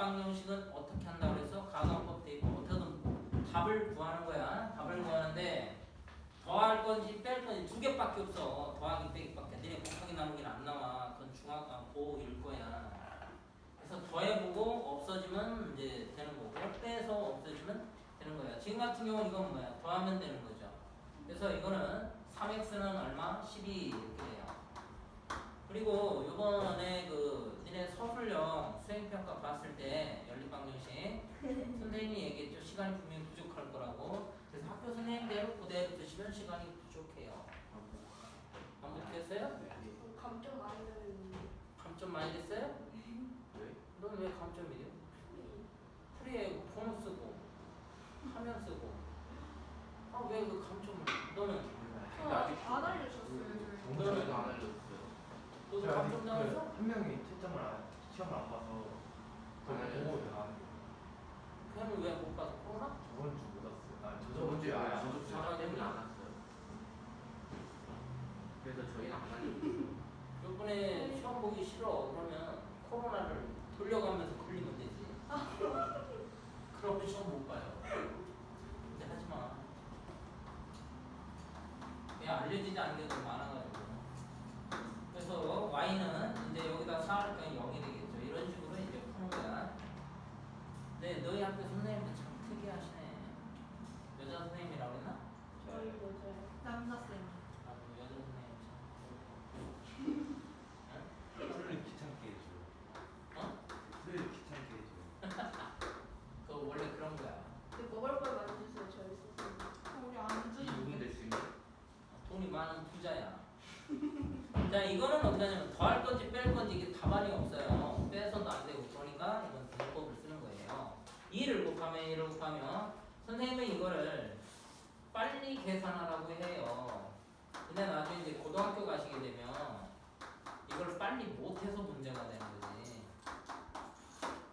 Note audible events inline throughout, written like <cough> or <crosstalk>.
방정식은 어떻게 한다고 그래서 가정법 돼 있고 어떻게든 답을 구하는 거야. 답을 구하는데 더할 건지 뺄 건지 두 개밖에 없어. 더하기 빼기밖에. 니네 곱하기 나누기는 안 나와. 그건 중학과 고1 거야. 그래서 더해보고 없어지면 이제 되는 거고 빼서 없어지면 되는 거야. 지금 같은 경우는 이건 뭐야? 더하면 되는 거죠. 그래서 이거는 3x는 얼마? 12 이렇게 돼요. 그리고 요번에 그 니네 서술형 수행평가 봤을 때 연립방정식 <laughs> 선생님이 얘기했죠. 시간이 분명히 부족할 거라고. 그래서 학교 선생님대로 그대로 두시면 시간이 부족해요. 반복했어요? 감점 많이 들었는데 감점 많이 됐어요? 왜? 넌왜 감점이 돼요? 프리에 번호 쓰고 화면 쓰고 아 왜 그 감점을 너는 안 알려줬어요 정도는 안 알려줬어요. 너도 제가 아직 감점 그 당했어? 한 명이 채점을 안, 시험을 안 봐서 그걸 네. 보고 나가는 게 그냥 왜못 봐서 코로나? 저번 주못 왔어요. 아, 저 저번 주에 아예 안 저도 왔어요. 사과 때문에 안 왔어요. 그래서 저희는 안 알려줬어요. 요번에 시험 보기 싫어 그러면 코로나를 돌려가면서 걸리면 되지 그러면 시험 못 봐요 근데 하지마 그냥 알려지지 않은 게 너무 많아가지고 그래서 y는 이제 여기다 4하니까 0이 되겠죠 이런 식으로 이제 푸는 거야 근데 너희 학교 선생님들 참 특이하시네 여자 선생님이라고 했나? 저희 여자예요 남자쌤. 아, 그 여자 선생님 참 술을 귀찮게 해줘요. 어? 술을 귀찮게 해줘요. 그거 원래 그런 거야 근데 먹을 걸 많이 주세요 저희 선생님 우리 안 이 주는 녹음 됐습니다. 돈이 많은 부자야. 자, 하냐면 더할 건지 뺄 건지 이게 답안이 없어요. 빼서도 안 되고 그러니까 이건 대법을 쓰는 거예요. 2를 곱하면 1을 곱하면 선생님은 이거를 빨리 계산하라고 해요. 근데 나중에 이제 고등학교 가시게 되면 이걸 빨리 못해서 문제가 되는 거지.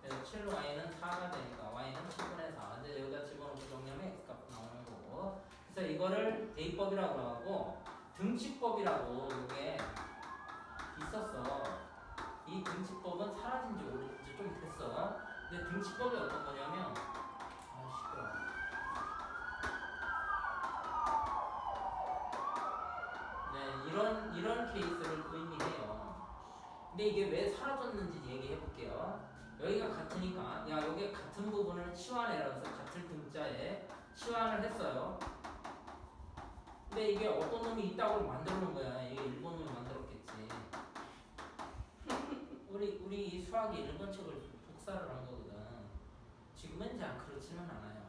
그래서 7y는 4가 되니까 y는 7분의 4. 이제 여기다 집어넣고 정리하면 x값 나오는 거고. 그래서 이거를 대입법이라고 하고 등치법이라고 이게 있었어. 이 등치법은 사라진 지 오래 이제 좀 됐어. 근데 등치법이 어떤 거냐면 아 시끄러. 네 이런 이런 케이스를 의미해요. 근데 이게 왜 사라졌는지 얘기해 볼게요. 여기가 같으니까 야 여기 같은 부분을 치환해라 그래서 같을 등자에 치환을 했어요. 근데 이게 어떤 놈이 있다고 만들어 놓은 거야. 이게 일본 놈이 만들었겠지. 우리 우리 이 수학이 일본 책을 복사를 한 거거든. 지금은 이제 그렇지는 않아요.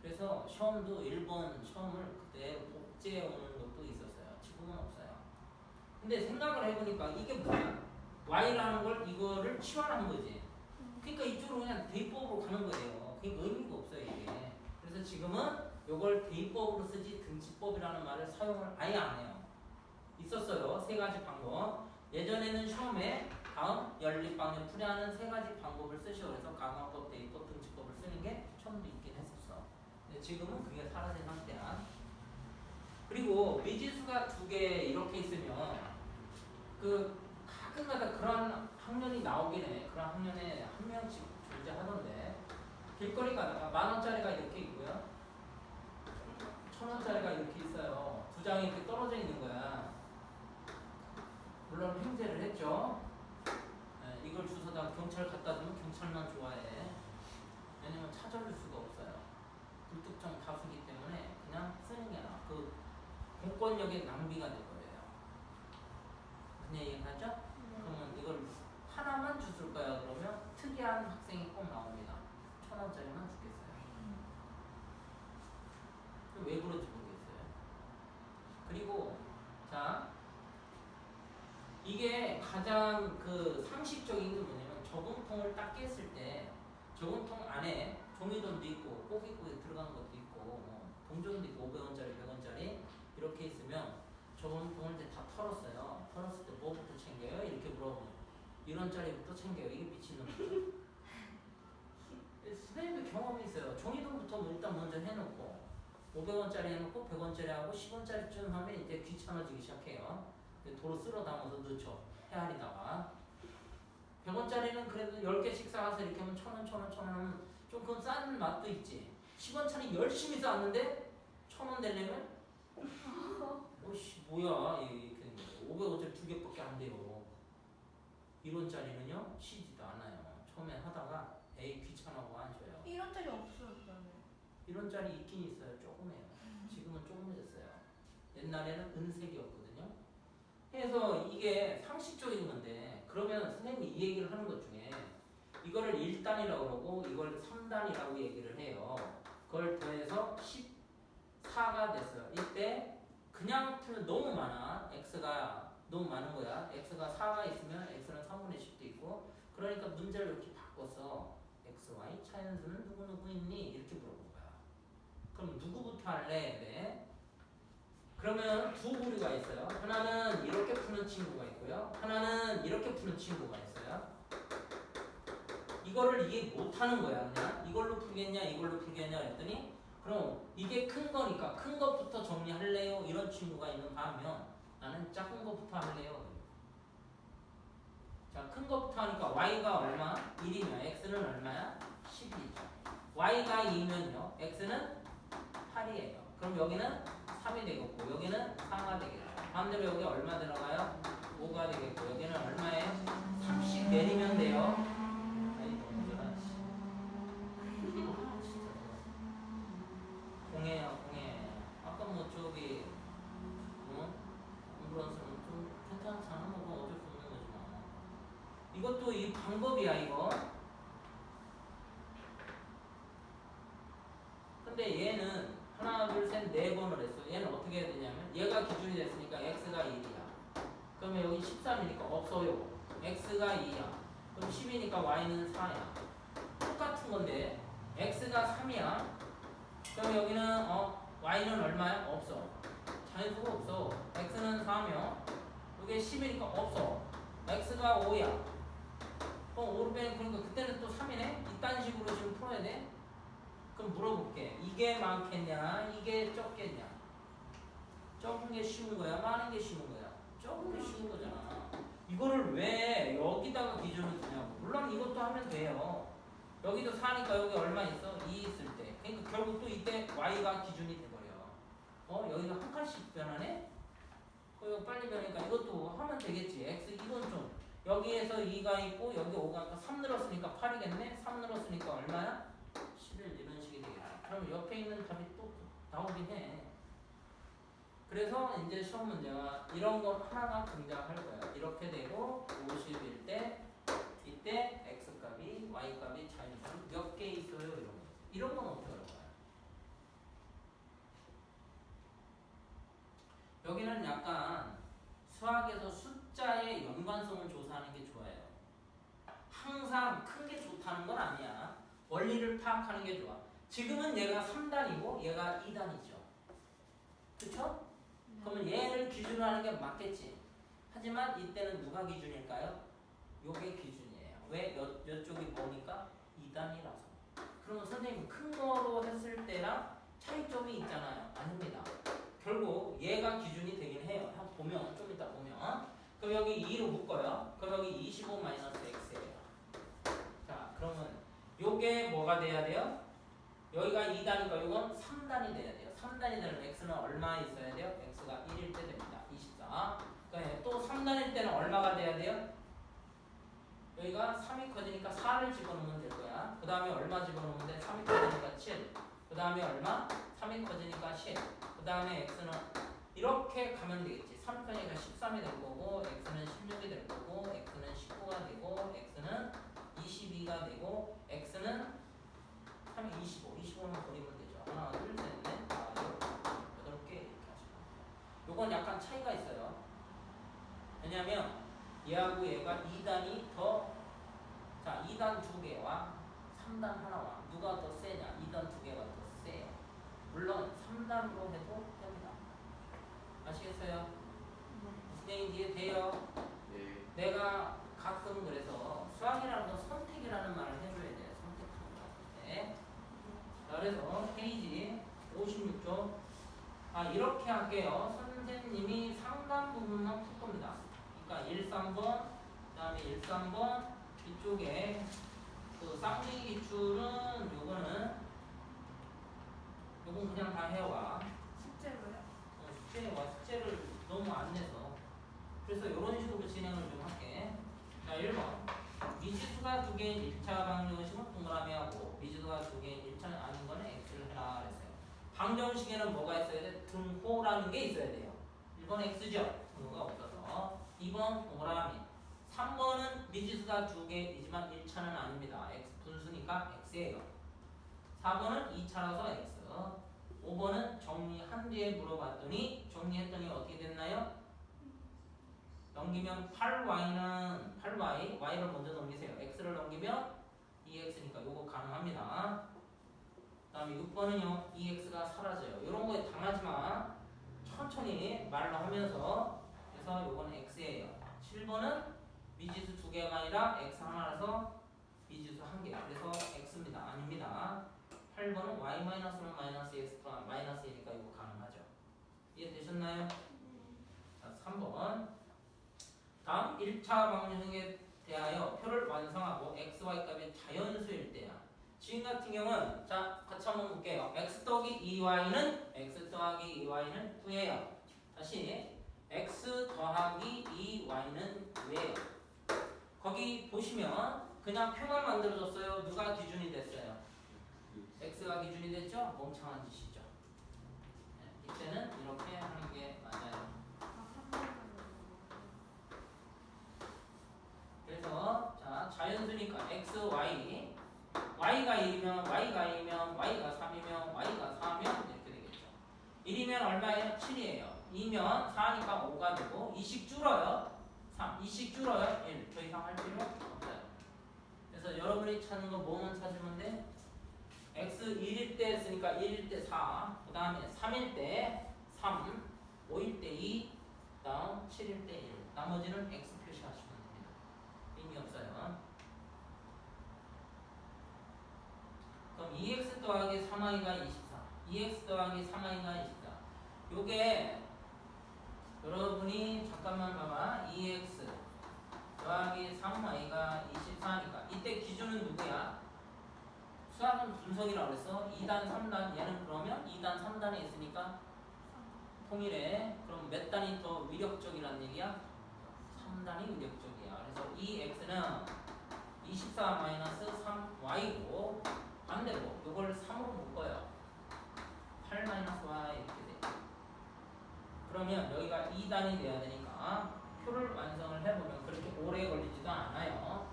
그래서 시험도 일본 시험을 그때 복제해 오는 것도 있었어요. 지금은 없어요. 근데 생각을 해보니까 이게 뭐야? y라는 걸 이거를 치환한 거지. 그러니까 이쪽으로 그냥 대입법으로 가는 거예요. 그러니까 의미가 없어요 이게. 그래서 지금은 이걸 대입법으로 쓰지 등치법이라는 말을 사용을 아예 안 해요. 있었어요. 세 가지 방법. 예전에는 시험에 다음 연립방정 풀이하는 세 가지 방법을 쓰시오. 그래서 가강법, 대입법, 등치법을 쓰는 게 처음도 있긴 했었어. 근데 지금은 그게 사라진 상태야. 그리고 미지수가 두 개 이렇게 있으면 그 가끔가다 그런 학년이 나오긴 해. 그런 학년에 한 명씩 존재하던데 길거리 가다가 만 원짜리가 이렇게 있고요. 천 원짜리가 이렇게 있어요. 두 장이 이렇게 떨어져 있는 거야. 물론 횡재를 했죠. 예, 이걸 주워다 경찰 갖다 주면 경찰만 좋아해. 왜냐면 찾아올 수가 없어요. 불특정 다수기 때문에 그냥 쓰는 게 나아. 그 공권력의 낭비가 돼버려요. 그냥 얘기하죠? 그러면 이걸 하나만 주실 거야 그러면 특이한 학생이 꼭 나옵니다. 천 원짜리만 주겠어요. 왜 그런지 모르겠어요. 그리고 자 이게 가장 그 상식적인 게 뭐냐면 저금통을 딱 깼을 때 저금통 안에 종이돈도 있고 꼬깃꼬깃 들어간 것도 있고 뭐 동전도 있고 500원짜리 100원짜리 이렇게 있으면 저금통을 이제 다 털었어요. 털었을 때 뭐부터 챙겨요? 이렇게 물어보면 1원짜리부터 챙겨요. 이게 미친놈이죠. <laughs> 선생님도 경험이 있어요. 종이돈부터 뭐 일단 먼저 해놓고 500원짜리 해놓고 100원짜리 하고 10원짜리쯤 하면 이제 귀찮아지기 시작해요. 근데 도로 쓸어 담아서 넣죠. 헤아리다가. 100원짜리는 그래도 10개씩 쌓아서 이렇게 하면 1000원, 1000원, 1000원 하면 좀 그건 싼 맛도 있지. 10원짜리 열심히 쌓았는데 1000원 되려면 <laughs> 오씨 뭐야 이렇게 거예요. 500원짜리 두 개밖에 안 돼요. 1원짜리는요 치지도 않아요. 처음에 하다가 에이 귀찮아고 안 줘요. 1원짜리 없어졌잖아요. 1원짜리 있긴 있어요. 조금해요. 지금은 조금해졌어요. 옛날에는 은색이었거든요. 그래서 이게 상식적인 건데 그러면 선생님이 이 얘기를 하는 것 중에 이거를 1단이라고 그러고 이걸 3단이라고 얘기를 해요. 그걸 더해서 14가 됐어요. 이때 그냥 풀면 너무 많아. x가 너무 많은 거야. x가 4가 있으면 x는 3분의 10도 있고 그러니까 문제를 이렇게 바꿔서 x, y 차연수는 누구누구 있니? 이렇게 물어본 거야. 그럼 누구부터 할래? 네. 그러면 두 부류가 있어요. 하나는 이렇게 푸는 친구가 있고요. 하나는 이렇게 푸는 친구가 있어요. 이거를 이해 못하는 거야 그냥 이걸로 풀겠냐 이걸로 풀겠냐 했더니 그럼 이게 큰 거니까 큰 것부터 정리할래요 이런 친구가 있는 반면 나는 작은 것부터 할래요 자 큰 것부터 하니까 y가 얼마? 1이면 x는 얼마야? 10이죠 y가 2면요 x는 8이에요 그럼 여기는 3이 되겠고 여기는 4가 되겠죠 반대로 여기 얼마 들어가요? 5가 되겠고 여기는 얼마예요? 30 내리면 돼요 아이 너무 잘하 씨. 아, 진짜 공해야 공해 아까 뭐 저기 어? 앰뷸런스는 좀 괜찮잖아 뭐 어쩔 수 없는 거지만 이것도 이 방법이야 이거 근데 얘는 하나 둘셋네 번을 했어 얘는 어떻게 해야 되냐면 얘가 기준이 됐으니까 x가 1이야 그러면 여기 13이니까 없어요 x가 2야 그럼 10이니까 y는 4야 똑같은 건데 x가 3이야 여기는 어 y는 얼마야? 없어. 자연수가 없어. x는 4며 여기 10이니까 없어. x가 5야. 그럼 5를 빼면 그러니까 그때는 또 3이네? 이딴 식으로 지금 풀어야 돼? 그럼 물어볼게. 이게 많겠냐? 이게 적겠냐? 적은 게 쉬운 거야? 많은 게 쉬운 거야? 적은 게 쉬운 거잖아. 이거를 왜 여기다가 기준을 두냐고. 물론 이것도 하면 돼요. 여기도 4니까 여기 얼마 있어? 2 있을 때 그러니까 결국 또 이때 y가 기준이 돼버려. 어? 여기가 한 칸씩 변하네? 어, 이거 빨리 변하니까 이것도 하면 되겠지. x 이건 좀. 여기에서 2가 있고 여기 5가 3 늘었으니까 8이겠네? 3 늘었으니까 얼마야? 11 이런 식이 되겠지 그럼 옆에 있는 답이 또 나오긴 해. 그래서 이제 시험 문제가 이런 거 하나가 등장할 거야. 이렇게 되고 50일 때 이때 x 값이 y 값이 자연수는 몇 개 있어요 이런 거 이런 건 어떻게 할 거야 여기는 약간 수학에서 숫자의 연관성을 조사하는 게 좋아요. 항상 큰 게 좋다는 건 아니야. 원리를 파악하는 게 좋아. 지금은 얘가 3단이고 얘가 2단이죠. 그쵸? 그러면 얘를 기준으로 하는 게 맞겠지. 하지만 이때는 누가 기준일까요? 요게 기준이에요. 왜? 여, 여쪽이 뭐니까? 2단이라서. 그러면 선생님 큰 거로 했을 때랑 차이점이 있잖아요. 아닙니다 결국 얘가 기준이 되긴 해요. 한번 보면 좀 이따 보면. 그럼 여기 2로 묶어요. 그럼 여기 25 마이너스 x예요. 자 그러면 요게 뭐가 돼야 돼요? 여기가 2단이니까 요건 3단이 돼야 돼요. 3단이 되면 x는 얼마 있어야 돼요? x가 1일 때 됩니다. 24 그다음에 또 3단일 때는 얼마가 돼야 돼요? 여기가 3이 커지니까 4를 집어넣으면 될 거야. 그 다음에 얼마 집어넣으면 돼? 3이 커지니까 7 그 다음에 얼마? 3이 커지니까 10 그 다음에 x는 이렇게 가면 되겠지 3 커지니까 13이 될 거고 x는 16이 될 거고 x는 19가 되고 x는 22가 되고 x는 3이 25, 25는 버리면 되죠. 하나, 둘, 셋, 넷, 다섯, 여덟 개 이렇게 하시면 돼요. 요건 약간 차이가 있어요. 왜냐면 얘하고 얘가 2단이 더, 자, 2단 두 개와 3단 하나와 누가 더 세냐? 2단 두 개가 더 세. 물론 3단으로 해도 됩니다. 아시겠어요? 무슨 얘기인지 이해돼요? 네. 내가 가끔 그래서 수학이라는 건 선택이라는 말을 해줘야 돼. 선택하는 거. 네. 자, 그래서 페이지 56쪽. 아, 이렇게 할게요. 선생님이 상단 부분만 풀 겁니다. 그러니까 1, 3번, 그 다음에 1, 3번, 이쪽에 그 쌍둥이 기출은 요거는 요건 그냥 다 해와. 숙제로요? 어, 숙제와. 숙제를 너무 안 내서. 그래서 이런 식으로 진행을 좀 할게. 자 1번. 미지수가 두 개인 1차 방정식은 동그라미 하고 미지수가 두 개인 1차는 아닌 거는 x를 해라 그랬어요. 방정식에는 뭐가 있어야 돼? 등호라는 게 있어야 돼요. 1번 x죠? 등호가 없어서. 2번 동그라미. 3번은 미지수가 두 개이지만 1차는 아닙니다. X 분수니까 x예요 4번은 2차라서 x 5번은 정리한 뒤에 물어봤더니 정리했더니 어떻게 됐나요? 넘기면 8y는 8y, y를 먼저 넘기세요. x를 넘기면 2x니까 요거 가능합니다. 그 다음에 6번은요, 2x가 사라져요. 이런 거에 당하지 마. 천천히 말로 하면서 그래서 요거는 x예요. 7번은 미지수 두 개가 아니라 x 하나라서 미지수 한 개. 그래서 x입니다. 아닙니다. 8번은 y 마이너스는 마이너스 x가 마이너스이니까 이거 가능하죠. 이해되셨나요? 자, 3번. 다음 1차 방정식에 대하여 표를 완성하고 x, y 값이 자연수일 때야. 지금 같은 경우는 자 같이 한번 볼게요. x 더하기 2y는 x 더하기 2y는 9예요. 다시 x 더하기 2y는 9예요. 거기 보시면 그냥 표만 만들어줬어요. 누가 기준이 됐어요? X가 기준이 됐죠? 멍청한 짓이죠. 네, 이때는 이렇게 하는 게 맞아요. 그래서 자 자연수니까 x, y y가 1이면 y가 2면 y가 3이면 y가 4면 이렇게 되겠죠. 1이면 얼마예요? 7이에요. 2면 4니까 5가 되고 2씩 줄어요. 3, 2씩 줄어요. 1. 더 이상 할 필요 없어요. 그래서 여러분이 찾는 거 뭐만 찾으면 돼? X 1일 때 했으니까 1일 때 4, 그 다음에 3일 때 3, 5일 때 2, 그 다음 7일 때 1. 나머지는 x 표시하시면 됩니다. 의미 없어요. 그럼 2x 더하기 3y가 24, 2x 더하기 3y가 24. 요게 여러분이 잠깐만 봐봐. 2x 더하기 3y가 24니까 이때 기준은 누구야? 수학은 분석이라고 그랬어. 2단, 3단 얘는 그러면 2단, 3단에 있으니까 통일해. 그럼 몇 단이 더 위력적이란 얘기야? 3단이 위력적이야. 그래서 이 x는 24-3y고 반대로 이걸 3으로 묶어요. 8-y 이렇게 돼. 그러면 여기가 2단이 돼야 되니까 표를 완성을 해보면 그렇게 오래 걸리지도 않아요.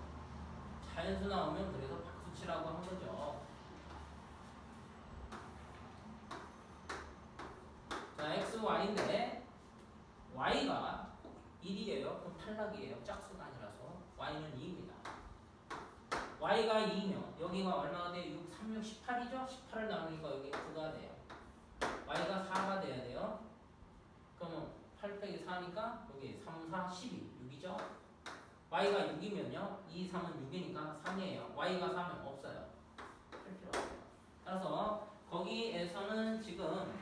자연수 나오면 그래서 박 수치라고 한 거죠. 자, x, y인데 y가 1이에요. 그럼 탈락이에요. 짝수가 아니라서 y는 2입니다. y가 2면 여기가 얼마가 돼? 6, 3, 6, 18이죠? 18을 나누니까 여기 9가 돼요. y가 4가 돼야 돼요. 그러면 8 빼기 4니까 여기 3, 4, 12, 6이죠? Y가 6이면요. 2, 3은 6이니까 3이에요. y가 3은 없어요. 할 필요 없어요. 따라서 거기에서는 지금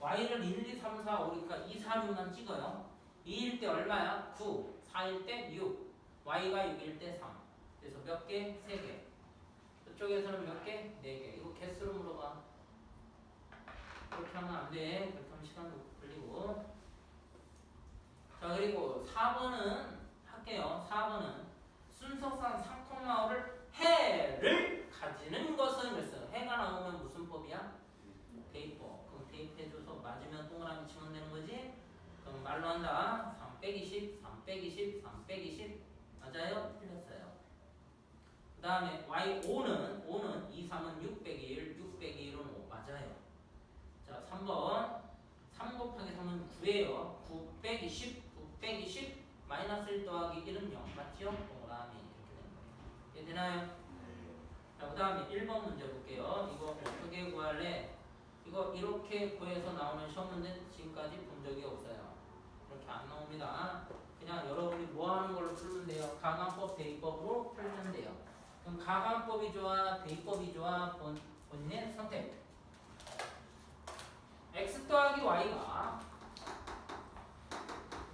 y를 1, 2, 3, 4, 5니까 2, 4, 6만 찍어요. 2일 때 얼마야? 9. 4일 때 6. y가 6일 때 3. 그래서 몇 개? 3개. 이쪽에서는 몇 개? 4개. 이거 개수로 물어봐. 그렇게 하면 안 돼. 그렇게 하면 시간도 걸리고. 자, 그리고 4번은 할게요. 4번은 순서상 상콤마을을 해를 가지는 것은 그랬어요. 해가 나오면 무슨 법이야? 대입법. 그럼 대입해줘서 맞으면 동그라미 치면 되는 거지? 그럼 말로 한다. 3 빼기 10, 3 빼기 10, 3 빼기 10. 맞아요? 틀렸어요. 그 다음에 y5는 5는 2, 3은 6 빼기 1, 6 빼기 1은 5. 맞아요. 자, 3번. 3 곱하기 3은 9예요. 9 빼기 10, 9 빼기 10, 마이너스 1 더하기 1은 0. 맞죠? 동그라미 이렇게 되는 거예요. 이해되나요? 자, 그 다음에 1번 문제 볼게요. 이거 어떻게 구할래? 이거 이렇게 구해서 나오는 시험 문제 지금까지 본 적이 없어요. 이렇게 안 나옵니다. 그냥 여러분이 뭐 하는 걸로 풀면 돼요? 가강법, 대입법으로 풀면 돼요. 그럼 가강법이 좋아, 대입법이 좋아, 본, 본인의 선택. x 더하기 y가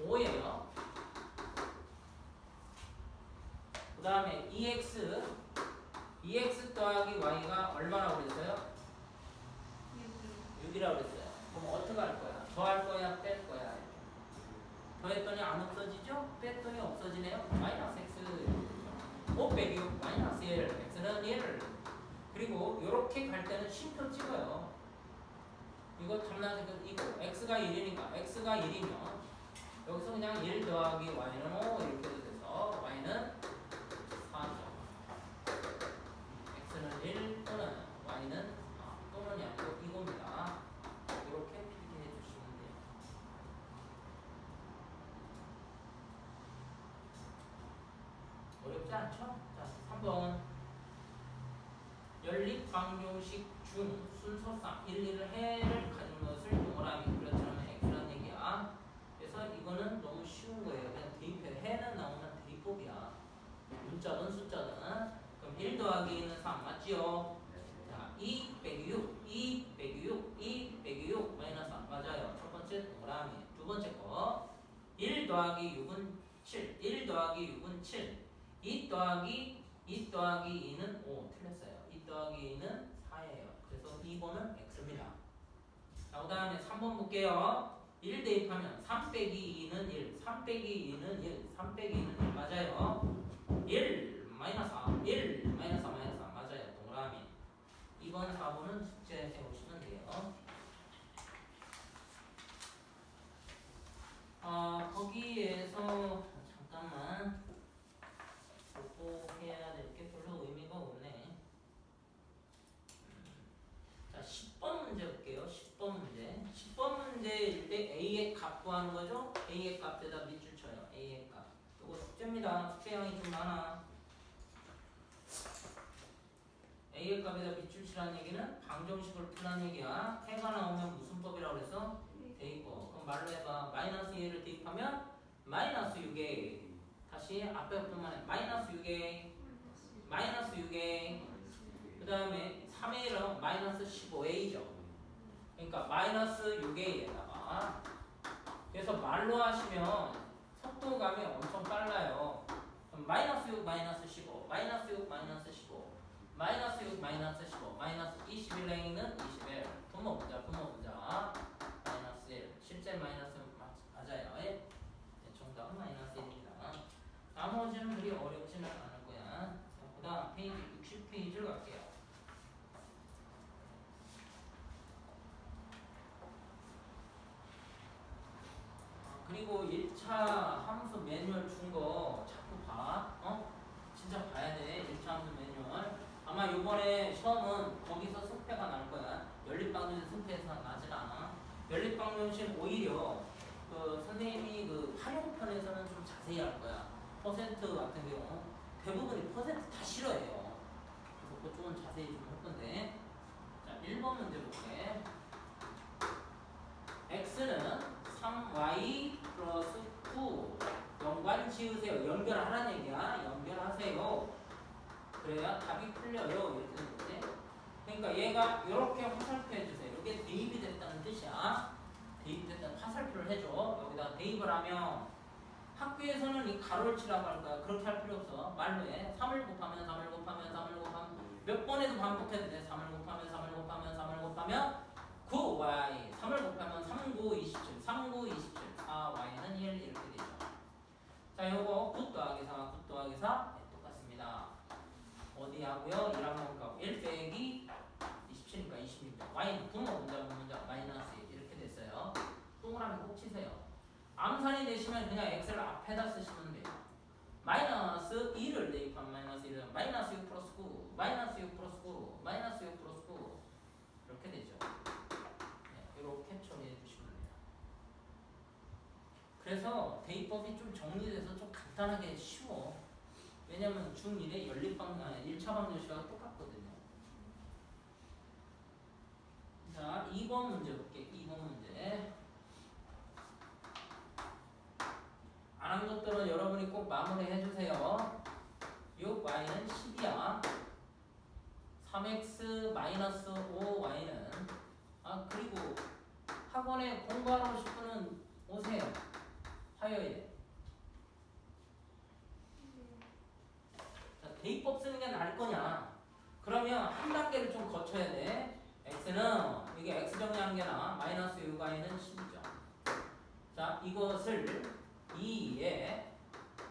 5예요. 그 다음에 EX, EX 더하기 Y가 얼마라고 그랬어요? 6이라고 그랬어요. 그럼 어떻게 할 거야? 더할 거야? 뺄 거야? 더했더니 안 없어지죠? 뺐더니 없어지네요. 마이너스 X 5 빼기 6 마이너스 1 X는 1 그리고 이렇게 갈 때는 쉼표 찍어요. 이거 탐나색은 이거 X가 1이니까 X가 1이면 여기서 그냥 1 더하기 Y는 5 이렇게 돼서 Y는 4죠. X는 1 4 또는이 아니고 이겁니다. 이렇게 필기해 주시면 돼요. 어렵지 않죠? 자, 3번 연립 방정식 중 순서상 1, 1을 해를 가진 것을 동그라미 그렇다면 x라는 얘기야. 그래서 이거는 너무 쉬운 거예요. 그냥 대입해 해는 나오면 대입법이야. 문자든 숫자든 그럼 1 더하기 2는 3 맞지요? 자, 2 빼기 6, 2 빼기 6, 2 빼기 6 마이너스 3 맞아요. 첫 번째 동그라미. 두 번째 거. 1 더하기 6은 7. 1 더하기 6은 7. 2 더하기 2 더하기 2는 5. 틀렸어요. 2 더하기 2는 4예요. 그래서 2번은 X입니다. 자, 그 다음에 3번 볼게요. 1 대입하면 3 빼기 2는 1. 3 빼기 2는 1. 3 빼기 2는 1. 맞아요. 1 마이너스 4. 1 마이너스 4 마이너스 4. 2번, 4번은 숙제 해 오시면 돼요. 아, 거기에서 잠깐만 보고해야 될 게 별로 의미가 없네. 자, 10번 문제 볼게요. 10번 문제. 10번 문제일 때 A의 값 구하는 거죠? A의 값에다 밑줄 쳐요. A의 값. 이거 숙제입니다. 숙제량이 좀 많아. A의 값에다 밑줄 치라는 얘기는 방정식을 푸라는 얘기야. 해가 나오면 무슨 법이라고 그랬어? 대입법. 그럼 말로 해봐. 마이너스 1을 대입하면 마이너스 6에 다시 앞에 보면 마이너스 6에 마이너스 6에 그 다음에 3의 1은 마이너스 15a죠. 그러니까 마이너스 6a에다가 그래서 말로 하시면 속도감이 엄청 빨라요. 마이너스 6 마이너스 15 마이너스 6 마이너스 15 마이너스 6 마이너스 15 마이너스 21랭이는 21 분모 분자 분모 분자 마이너스 1 실제 마이너스 맞- 맞아요. 예? 네, 정답은 마이너스 1입니다. 나머지는 그리 어렵지는 않을 거야. 그 다음 페이지 60페이지를 갈게요. 아, 그리고 1차 함수 매뉴얼 준 거 자꾸 봐. 어? 진짜 봐야 돼. 1차 함수 매뉴얼. 아마 요번에 시험은 거기서 승패가 날 거야. 연립방정식 승패에서 나질 않아. 연립방정식 오히려 그 선생님이 그 활용편에서는 좀 자세히 할 거야. 퍼센트 같은 경우 대부분이 퍼센트 다 싫어해요. 그래서 그쪽은 자세히 좀 할 건데. 자, 1번 문제 볼게. x는 3y 플러스 9 연관 지으세요. 연결하라는 얘기야. 연결하세요. 그래야 답이 풀려요. 그러니까 얘가 이렇게 화살표 해주세요. 이게 대입이 됐다는 뜻이야. 대입됐다는 화살표를 해줘. 여기다 대입을 하면 학교에서는 이 가로를 치라고 할 거야. 그렇게 할 필요 없어. 말로 해. 3을 곱하면 3을 곱하면 3을 곱하면 몇 번에도 반복해도 돼. 3을 곱하면 3을 곱하면 3을 곱하면 9y 3을 곱하면 3, 9, 27 3, 9, 27 4y는 1 이렇게 되죠. 자 요거 9 더하기 4, 9 더하기 4 네, 똑같습니다. 어디 하고요? 1학년 값1 빼기 27이니까 26. y는 분모 문자 문자 마이너스 1 이렇게 됐어요. 동그라미 꼭 치세요. 암산이 되시면 그냥 x를 앞에다 쓰시면 돼요. 마이너스 2를 대입하면 마이너스 1은 마이너스 6 플러스 9 마이너스 6 플러스 9 마이너스 6 플러스 9 이렇게 되죠. 네, 이렇게 처리해 주시면 돼요. 그래서 대입법이 좀 정리돼서 좀 간단하게 쉬워. 왜냐면 중1의 연립방, 아, 1차 방정식과 똑같거든요. 자, 2번 문제 볼게. 2번 문제. 안 한 것들은 여러분이 꼭 마무리 해 주세요. 6y는 10이야. 3x 마이너스 5y는 아 그리고 학원에 공부하러 오실 분은 오세요. 화요일에. 대입법 쓰는 게 나을 거냐? 그러면 한 단계를 좀 거쳐야 돼. x는 이게 x 게 나아. 마이너스 u가에는 10이죠. 자, 이것을 2에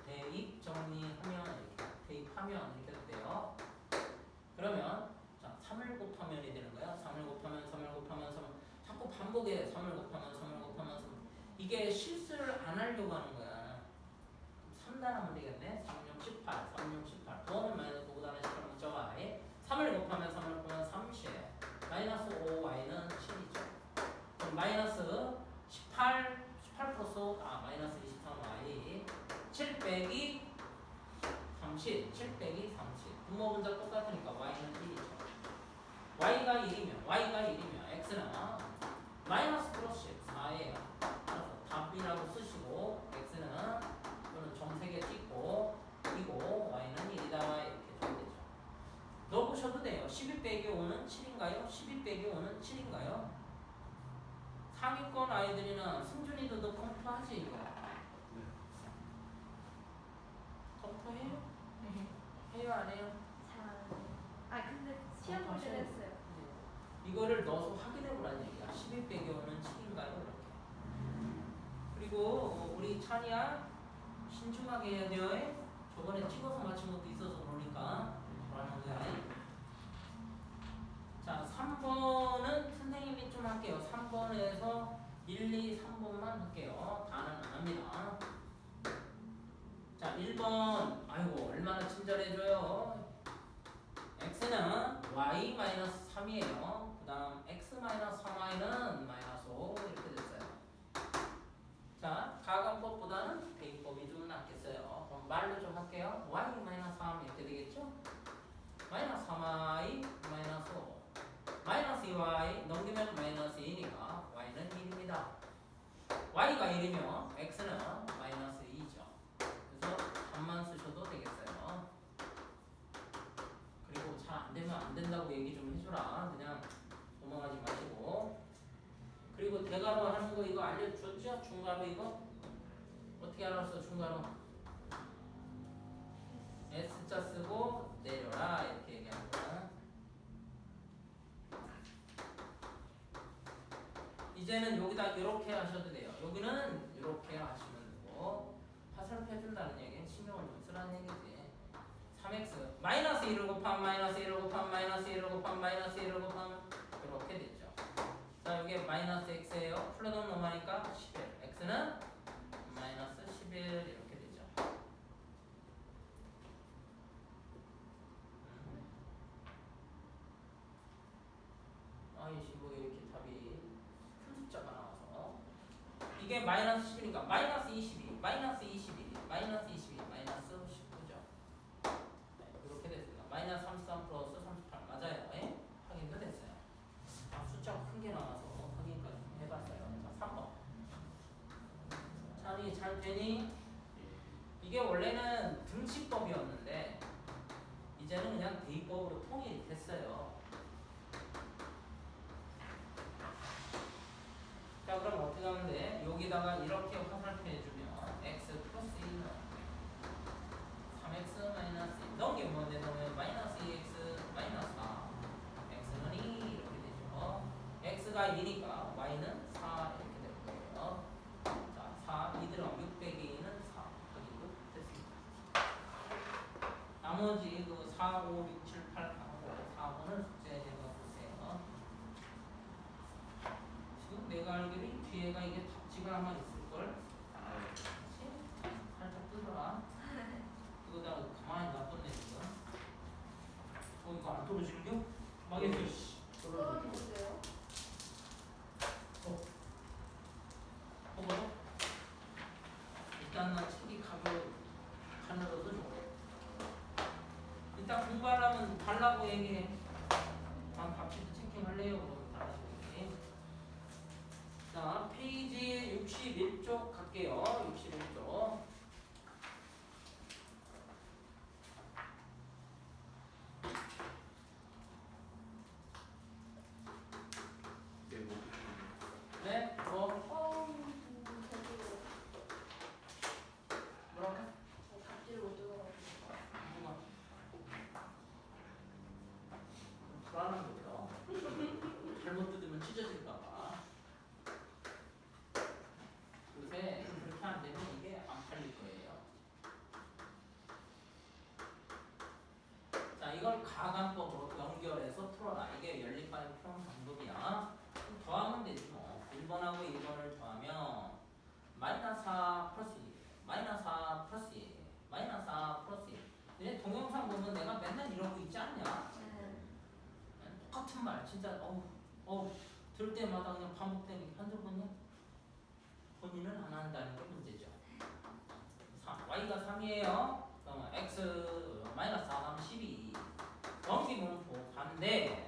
대입 정리하면 이렇게 대입하면 이렇게 돼요. 그러면 자, 3을 곱하면 이 되는 거야. 3을 곱하면 3을 곱하면 3을 자꾸 반복해. 3을 곱하면 3을 곱하면 3 이게 실수를 안 하려고 하는 거야. 3단 하면 되겠네. 3, 마이너스 18, 18 플러스 5, 아 마이너스 23y 7 빼기 30, 7 빼기 30. 분모 분자 똑같으니까 y는 1이죠. y가 1이면 y가 1이면 x는 마이너스 플러스 4예요. 그래서 답이라고 쓰시고 x는 점 3개 찍고 이고 y는 1이다 이렇게 주면 되죠. 넣어보셔도 돼요. 12 빼기 5는 7인가요? 12 빼기 5는 7인가요? 상위권 아이들이나 승준이도 너 컴퓨터하지 이거? 컴퓨터해요? 해요 안 해요? 아 근데 시험 볼때 했어요. 이거를 넣어서 확인해 보라는 얘기야. 12 빼기 5는 7인가요? 이렇게. 그리고 어, 우리 찬이야 신중하게 해야 돼요. 저번에 찍어서 맞춘 것도 있어서 그러니까 그러는 거야. 자, 3번은 선생님이 좀 할게요. 3번에서 1, 2, 3번만 할게요. 다는 안 합니다. 자, 1번. 아이고, 얼마나 친절해줘요. x는 y-3이에요. 그 다음 x-3y는 마이너스 5 이렇게 됐어요. 자, 가감법보다는 대입법이 좀 낫겠어요. 그럼 말로 좀 할게요. y-3 이렇게 되겠죠? 마이너스 3y 마이너스 5 마이너스 2y 넘기면 마이너스 2니까 y는 1입니다. y가 1이면 x는 마이너스 2죠. 그래서 답만 쓰셔도 되겠어요. 그리고 잘 안 되면 안 된다고 얘기 좀 해주라. 그냥 도망가지 마시고. 그리고 대괄호 하는 거 이거 알려줬죠? 중괄호 이거? 어떻게 알았어 중괄호? 이제는 여기다 이렇게 하셔도 돼요. 여기는 이렇게 하시면 되고 화살표 해준다는 얘기는 신경을 좀 쓰라는 얘기지. 3x 마이너스 1을 곱하면 마이너스 1을 곱하면 마이너스 1을 곱하면 마이너스 1을 곱하면 이렇게 됐죠. 자 여기 마이너스 x예요. 풀러놓으면 넘어가니까 11. x는 마이너스 11 이렇게 되죠. 음. 아이씨 뭐 이렇게 답이 큰 숫자가 나와서 이게 마이너스 10이니까 마이너스 22 마이너스 22 마이너스 22 마이너스 19죠. 네, 이렇게 됐습니다. 마이너스 33 플러스 38 맞아요. 예? 확인도 됐어요. 아, 숫자가 큰 게 나와서 확인까지 좀 해봤어요. 자, 3번. 찬이 잘 되니? 이게 원래는 등식법이었는데 이제는 그냥 대입법으로 통일이 됐어요. 자 그럼 어떻게 하면 돼? 여기다가 이렇게 화살표 해주면 x 플러스 1은 3x 마이너스 1 넘기면 뭔데? 그러면 마이너스 2x 마이너스 4 x는 2 이렇게 되죠. x가 2니까 y는 4 이렇게 될 거예요. 자 4, 2 들어가면 6 빼기 2는 4 확인도 됐습니다. 나머지 그 4, 5, 6, 7, 8 하고 4번을 숙제에 제가 보세요. 지금 내가 알기로 이 뒤에가 이게 답 지가 아마 있을걸? 그치? 살짝 뜨더라 이거 다 가만히 놔뒀네 지금 어 이거 안 떨어지는겨? 망했어 씨 떨어지는데요? 어? 어 뭐야? 일단 나 책이 가벼워 하늘어서 좋아 일단 공부하려면 달라고 얘기해 다음 밥시도 체킹할래요? 그럼 달라고 얘기해 자 페이지 61쪽 갈게요 61쪽 네, 뭐. 네? 뭐? 어우 저도 뭐라고? 답지를 못 들어가지고 누가? 불안한 거죠. 잘못 뜯으면 찢어질까봐. 요새 그렇게 안 되면 이게 안 팔릴 거예요. 자, 이걸 가간법으로 연결해서 풀어라. 이게 연립반의 풀는 방법이야. 더하면 되지 뭐. 1번하고 2번을 더하면 마이너스 4 플러스 1, 마이너스 4 플러스 1, 마이너스 4 플러스 1. 얘 동영상 보면 내가 맨날 이러고 있지 않냐? 네. 똑같은 말 진짜 어우 어우 들을 때마다 그냥 한두 번이야? 본인은 안 한다는 게 문제죠. 3, y가 3이에요. 그러면 x 마이너스 4 하면 12. 정기 분포 반대.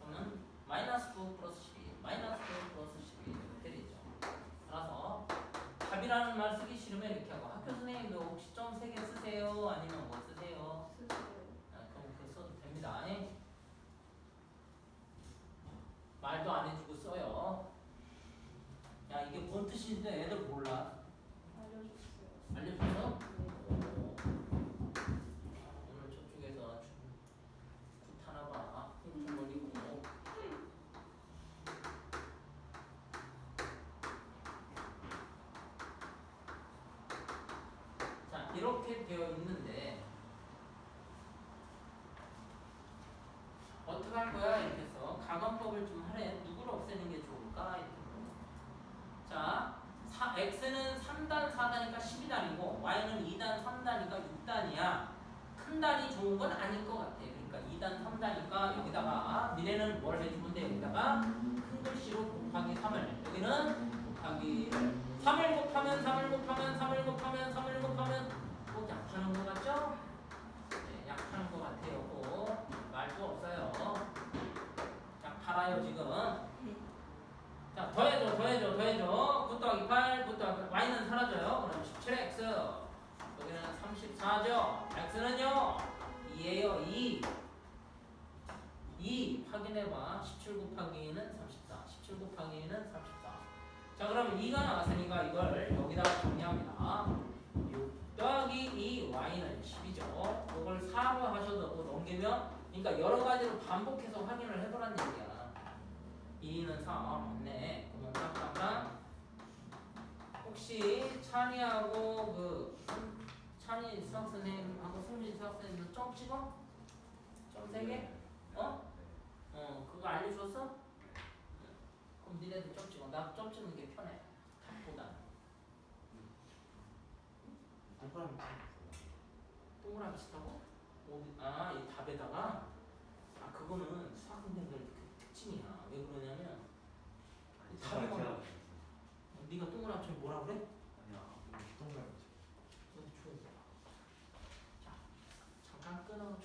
그러면 마이너스 9 플러스 12, 마이너스 9 플러스 12 이렇게 되죠. 따라서 답이라는 말 쓰기 싫으면 이렇게 하고 학교 선생님도 혹시 점 3개 쓰세요? 아니면 뭐 쓰세요? 아, 그럼 그렇게 써도 됩니다. 말도 안 해주고 써요. 야 이게 뭔 뜻인데 애들 몰라. 알려줬어요. 알려줘서 네. 오늘 저쪽에서 굿하나 봐. 쿵쿵거리고. 자 이렇게 되어 있는데 어떻게 할 거야 이렇게 해서. 가관법을 좀 하래. 누구를 없애는 게 좋을까. 자 사, x는 3단 4단이니까 12단이고 y는 2단 3단이니까 6단이야. 큰 단이 좋은 건 아닐 것 같아. 그러니까 2단 3단이니까 여기다가 니네는 뭘 해주면 돼? 여기다가 큰 글씨로 곱하기 3을. 여기는 곱하기 3을 곱하면 3을 곱하면 3을 곱하면 3을 곱하면 꼭 약하는 것 같죠? 네, 약하는 것 같아요 꼭 말도 없어요 약 팔아요 지금 자 더해줘 더해줘 더해줘. 9 더하기 8 9 더하기 y는 사라져요. 그럼 17x 여기는 34죠. x는요? 2예요 2 2 확인해봐. 17 곱하기 2는 34 17 곱하기 2는 34 자 그럼 2가 나왔으니까 이걸 여기다가 정리합니다. 6 더하기 2 y는 10이죠. 이걸 4로 하셔도 넘기면 그러니까 여러 가지로 반복해서 확인을 해보라는 얘기야 2는 4 맞네 그러면 잠깐만 혹시 찬이하고 그 승- 찬이 수학 선생님하고 승민 수학 선생님도 점 찍어? 점 3개? 어? 어 그거 알려줬어? 그럼 니네들 점 찍어 나점 찍는 게 편해 답보다 동그라미 동그라미 치다고? 어디, 아, 이 답에다가? 아, 그거는 수학 선생님들 그 특징이야. 왜 그러냐면 아니, 사람 사람 제가- 어, 네가 동그라미 치면 뭐라 그래? 아니야 동그라미 쳐. 너 추워. 자, 잠깐 끊어.